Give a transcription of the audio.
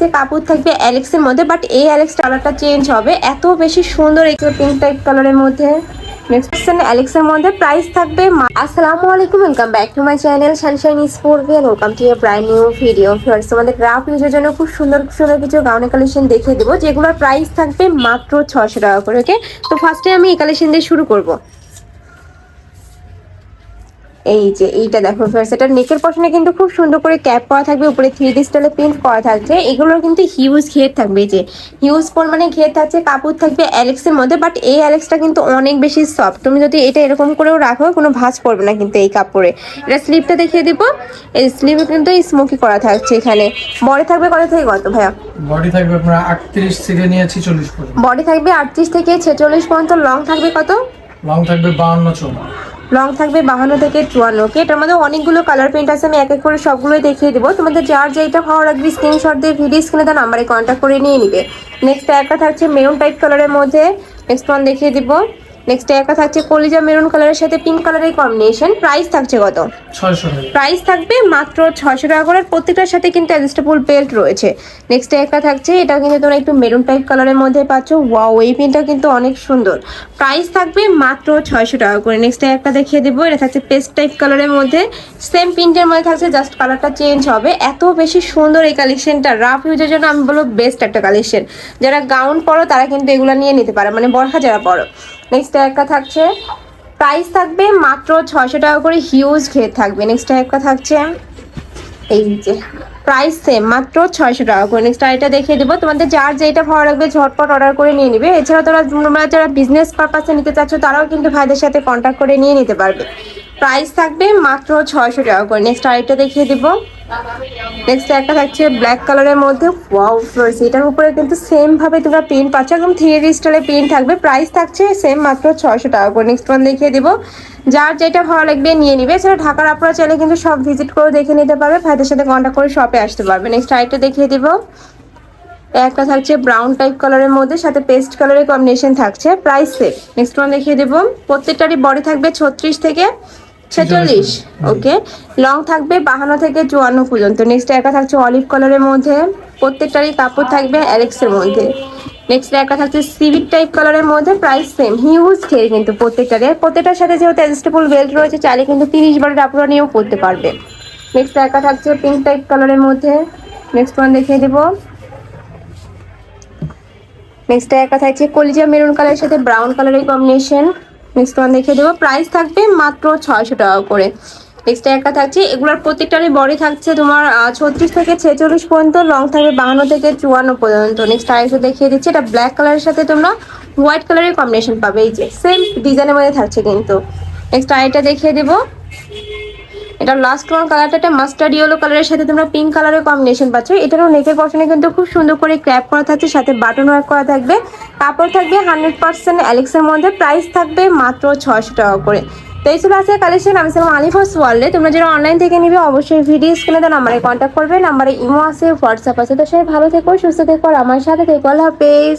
যে কাপড় থাকবে অ্যালেক্সের মধ্যে বাট এই অ্যালেক্স কালারটা চেঞ্জ হবে। এত বেশি সুন্দর এই পিঙ্ক টাইপ কালারের মধ্যে। নেক্সট অ্যালেক্সের মধ্যে থাকবে টু নিউ ভিডিও গ্রাফ জন্য খুব সুন্দর সুন্দর কিছু দেখিয়ে দেবো, যেগুলোর প্রাইস থাকবে মাত্র ছশো টাকা করে ওকে তো ফার্স্টে আমি এই কালেকশন দিয়ে শুরু করব। এই যে এইটা দেখো ফ্রেন্ডস এটা নেকের পশনে কিন্তু খুব সুন্দর করে ক্যাপ করা থাকবে উপরে থ্রি ডি স্টাইলে প্রিন্ট করা থাকছে। এগুলোর কিন্তু হিউজ ঘের থাকবে এই যে। হিউজ মানে ঘের থাকছে কাপড় থাকবে অ্যালেক্সের মধ্যে বাট এই অ্যালেক্সটা কিন্তু অনেক বেশি সফট তুমি যদি এটা এরকম করেও রাখো কোনো ভাঁজ পড়বে না কিন্তু এই কাপড়ে। এটা স্লিপটা দেখিয়ে দিব। এই স্লিপে কিন্তু স্মোকি করা থাকছে এখানে। বডি থাকবে কত থেকে কত ভাইয়া? বডি থাকবে আপনার আটত্রিশ থেকে নিয়ে ছিচল্লিশ পর্যন্ত। বডি থাকবে আটত্রিশ থেকে ছেচল্লিশ পর্যন্ত। লং থাকবে কত? লং থাকবে বাউন্ন চৌন্ন লং থাকবে বাহান্ন থেকে চুয়ান্ন ওকে এটার মধ্যে অনেকগুলো কালার প্রিন্ট আছে, আমি এক এক করে সবগুলোই দেখিয়ে দেবো। তোমাদের যার যেটা ভালো লাগবে স্ক্রিনশট দিয়ে ভিডিও স্ক্রিনে তার নাম্বারে কন্ট্যাক্ট করে নিয়ে নিবে। নেক্সট একটা থাকছে মেরুন টাইপ কালারের মধ্যে নেক্সট ওয়ান দেখিয়ে দিব। নেক্সট একটা থাকছে কলিজা মেরুন কালারের সাথে পিঙ্ক কালারের কম্বিনেশন প্রাইস থাকছে কত? প্রাইস থাকবে মাত্র ছয়শো টাকা করে। প্রত্যেকটার সাথে কিন্তু অ্যাডজাস্টেবল বেল্ট রয়েছে। নেক্সট একটা থাকছে এটা কিন্তু তোমরা একটু মেরুন টাইপ কালারের মধ্যে পাচ্ছ। ওয়াও এই পিনটা কিন্তু অনেক সুন্দর। প্রাইস থাকবে মাত্র ছয়শো টাকা করে। নেক্সট একটা দেখিয়ে দেবো এটা থাকছে পেস্ট টাইপ কালারের মধ্যে। সেম প্রিন্টের মধ্যে থাকছে জাস্ট কালারটা চেঞ্জ হবে। এত বেশি সুন্দর এই কালেকশনটা রাফ ইউজের জন্য আমি বলব বেস্ট একটা কালেকশন যারা গাউন পরো তারা কিন্তু এগুলো নিয়ে নিতে পারে। মানে বরখা যারা পরো। নেক্সট একটা থাকছে। প্রাইস থাকবে মাত্র ছয়শো টাকা করে হিউজ ঘের থাকবে। নেক্সট একটা থাকছে এই যে প্রাইস সেম মাত্র ছয়শো টাকা করে। নেক্সট আরেকটা দেখিয়ে দেবো। তোমাদের যার যেটা ভালো লাগবে ঝটপট অর্ডার করে নিয়ে নিবে। এছাড়া তোমরা তোমরা যারা বিজনেস পারপাসে নিতে চাচ্ছ, তারাও কিন্তু ভাইদের সাথে কন্ট্যাক্ট করে নিয়ে নিতে পারবে। প্রাইস থাকবে মাত্র ছয়শো টাকা করে। নেক্সট আরেকটা দেখিয়ে দেবো। নেক্সট একটা থাকছে ব্ল্যাক কালারের মধ্যে। ওয়াও ফ্লোর্স এটার উপরে কিন্তু সেম ভাবে তোমরা প্রিন্ট পাচ্ছ। একদম থ্রি স্টাইলে প্রিন্ট থাকবে। প্রাইস থাকছে সেম মাত্র ছয়শো টাকা করে। নেক্সট ওয়ান দেখিয়ে দেবো। যার যেটা ভালো লাগবে নিয়ে নিবে। এছাড়া ঢাকার আপনারা চাইলে কিন্তু সব ভিজিট করে দেখে নিতে পারবে। ভাইদের সাথে কন্ট্যাক্ট করে শপে আসতে পারবে। নেক্সট আরেকটা দেখিয়ে দিব। একটা থাকছে ব্রাউন টাইপ কালারের মধ্যে। সাথে পেস্ট কালারের কম্বিনেশন থাকছে। প্রাইস সেম নেক্সট ওয়ান দেখিয়ে দেবো। প্রত্যেকটারই বডি থাকবে ছত্রিশ থেকে ছেচল্লিশ ওকে। লং থাকবে বাহান্ন থেকে চুয়ান্ন পর্যন্ত। নেক্সট একটা থাকছে অলিভ কালারের মধ্যে। প্রত্যেকটারই কাপড় থাকবে অ্যালেক্সের মধ্যে। নেক্সট একটা থাকছে সিভিক টাইপ কালারের মধ্যে প্রাইস সেম হিউজ খেয়ে কিন্তু প্রত্যেকটারে প্রত্যেকটার সাথে যেহেতু অ্যাডজাস্টেবল বেল্ট রয়েছে চাইলে কিন্তু তিরিশ বারের আপনারা নিয়েও পরতে পারবে। নেক্সট একটা থাকছে পিঙ্ক টাইপ কালারের মধ্যে। নেক্সট ওয়ান দেখিয়ে দেবো। নেক্সট একটা থাকছে কলিজা মেরুন কালারের সাথে ব্রাউন কালারের কম্বিনেশন নেক্সট ওয়ান দেখিয়ে দেবো। প্রাইস থাকবে মাত্র ছয়শো টাকা করে। নেক্সট একটা থাকছে, এগুলোর প্রত্যেকটারই বডি থাকছে তোমার ছত্রিশ থেকে ছেচল্লিশ পর্যন্ত লং থাকবে বাহান্ন থেকে চুয়ান্ন পর্যন্ত। নেক্সট আরেকটা দেখিয়ে দিচ্ছি, এটা ব্ল্যাক কালারের সাথে তোমরা হোয়াইট কালারের কম্বিনেশন পাবে। এই যে সেম ডিজাইনের মধ্যে থাকছে কিন্তু। নেক্সট আরেকটা দেখিয়ে দেবো। এটা লাস্ট ওয়ান কালারটা একটা মাস্টার্ড ইয়েলো কালারের সাথে তোমরা পিঙ্ক কালারের কম্বিনেশন পাচ্ছ। এটারও নেকের পশনে কিন্তু খুব সুন্দর করে ক্র্যাপ করা থাকছে, সাথে বাটন ওয়ার্ক করা থাকবে। কাপড় থাকবে হান্ড্রেড পার্সেন্ট অ্যালেক্সের মধ্যে প্রাইস থাকবে মাত্র ছয়শো টাকা করে। তো এই ছিল আজকের কালেকশন আমি ছিলাম আলিফাস ওয়ার্ল্ডে তোমরা যারা অনলাইন থেকে নিবে, অবশ্যই ভিডিও স্ক্রিনে তো নাম্বারে কন্ট্যাক্ট করবে। নাম্বারে ইমো আছে হোয়াটসঅ্যাপ আছে। তো সবাই ভালো থেকো, সুস্থ থেকো আমার সাথে থেকো। আল্লাহ হাফেজ।